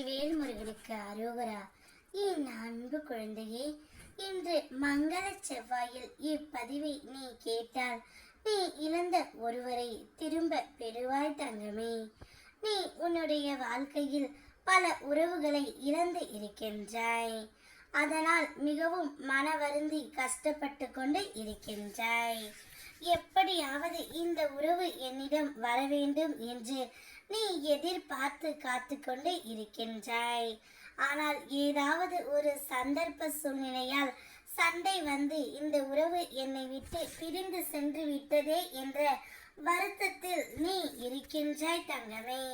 வேல்முருகனுக்கு அரோகரா. என் அன்பு குழந்தையே இன்று மங்கள செவ்வாயில் இப்பதிவை நீ கேட்டால் நீ இழந்த ஒருவரை திரும்ப பெறுவாய் தங்கமே. நீ உன்னுடைய வாழ்க்கையில் பல உறவுகளை இழந்து இருக்கின்றாய். அதனால் மிகவும் மன வருந்தி கஷ்டப்பட்டு கொண்டு இருக்கின்றாய். எப்படியாவது இந்த உறவு என்னிடம் வர வேண்டும் என்று நீ எதிர்பார்த்து காத்து கொண்டு இருக்கின்றாய். ஆனால் ஏதாவது ஒரு சந்தர்ப்ப சூழ்நிலையால் சண்டை வந்து இந்த உறவு என்னை விட்டு பிரிந்து சென்று விட்டதே என்ற வருத்தத்தில் நீ இருக்கின்றாய் தங்கமே.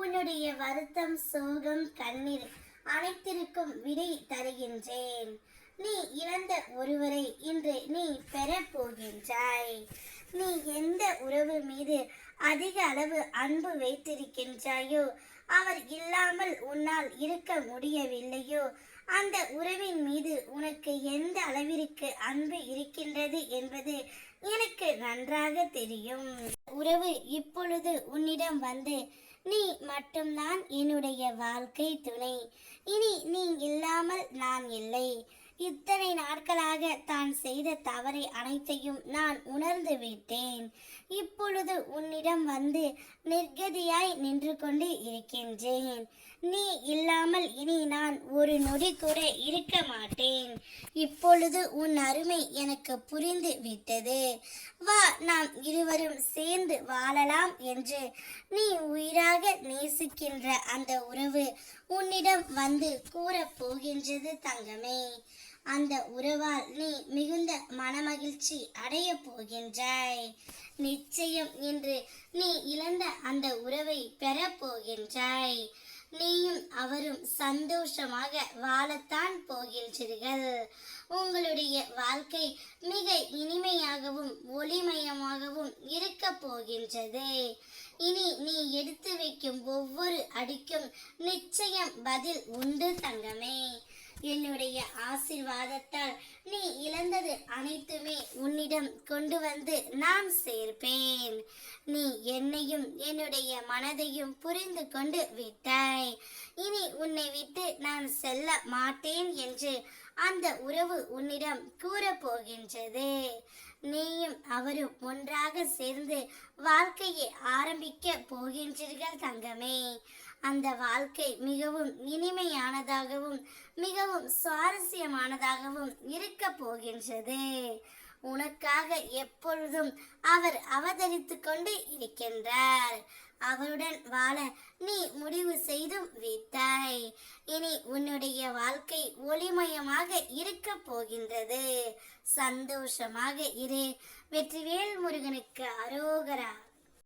உன்னுடைய வருத்தம் சோகம் கண்ணீர் அனைத்திற்கும் விடை தருகின்றேன். நீ இழந்த ஒருவரை இன்று நீ பெறப் போகின்றாய். நீ எந்த உறவு மீது அதிக அளவு அன்பு வைத்திருக்கின்றாயோ அவர் இல்லாமல் உன்னால் இருக்க முடியவில்லையோ அந்த உறவின் மீது உனக்கு எந்த அளவிற்கு அன்பு இருக்கின்றது என்பது எனக்கு நன்றாக தெரியும். உறவு இப்பொழுது உன்னிடம் வந்து நீ மட்டும்தான் என்னுடைய வாழ்க்கை துணை. இனி நீ இல்லாமல் நான் இல்லை. இத்தனை நாட்களாக தான் செய்த தவறை அனைத்தையும் நான் உணர்ந்து விட்டேன். இப்பொழுது உன்னிடம் வந்து நிர்கதியாய் நின்று கொண்டு இருக்கின்றேன். நீ இல்லாமல் இனி நான் ஒரு நொடி கூட இருக்க மாட்டேன். இப்பொழுது உன் அருமை எனக்கு புரிந்து விட்டது. வா நாம் இருவரும் சேர்ந்து வாழலாம் என்று நீ உயிராக நேசிக்கின்ற அந்த உறவு உன்னிடம் வந்து கூறப் போகின்றது தங்கமே. அந்த உறவால் நீ மிகுந்த மனமகிழ்ச்சி அடைய போகின்றாய். நிச்சயம் இன்று நீ இழந்த அந்த உறவை பெறப் போகின்றாய். நீயும் அவரும் சந்தோஷமாக வாழத்தான் போகின்றீர்கள். உங்களுடைய வாழ்க்கை மிக இனிமையாகவும் ஒளிமயமாகவும் இருக்க போகின்றது. இனி நீ எடுத்து வைக்கும் ஒவ்வொரு அடிக்கும் நிச்சயம் பதில் உண்டு தங்கமே. என்னுடைய ஆசிர்வாதத்தால் நீ இழந்தது அனைத்துமே உன்னிடம் கொண்டு வந்து நான் சேர்ப்பேன். நீ என்னையும் என்னுடைய மனதையும் புரிந்து கொண்டு விட்டாய். இனி உன்னை விட்டு நான் செல்ல மாட்டேன் என்று அந்த உறவு உன்னிடம் கூற போகின்றது நீயும் அவரும் ஒன்றாக சேர்ந்து வாழ்க்கையை ஆரம்பிக்க போகின்றீர்கள் தங்கமே. அந்த வாழ்க்கை மிகவும் இனிமையானதாகவும் மிகவும் சுவாரஸ்யமானதாகவும் இருக்க போகின்றது. உனக்காக எப்பொழுதும் அவர் அவதரித்து கொண்டு இருக்கின்றார். அவருடன் வாழ நீ முடிவு வித்தாய் இனி உன்னுடைய வாழ்க்கை ஒளிமயமாக இருக்க போகின்றது. சந்தோஷமாக இரு. வெற்றிவேல் முருகனுக்கு அரோகரா.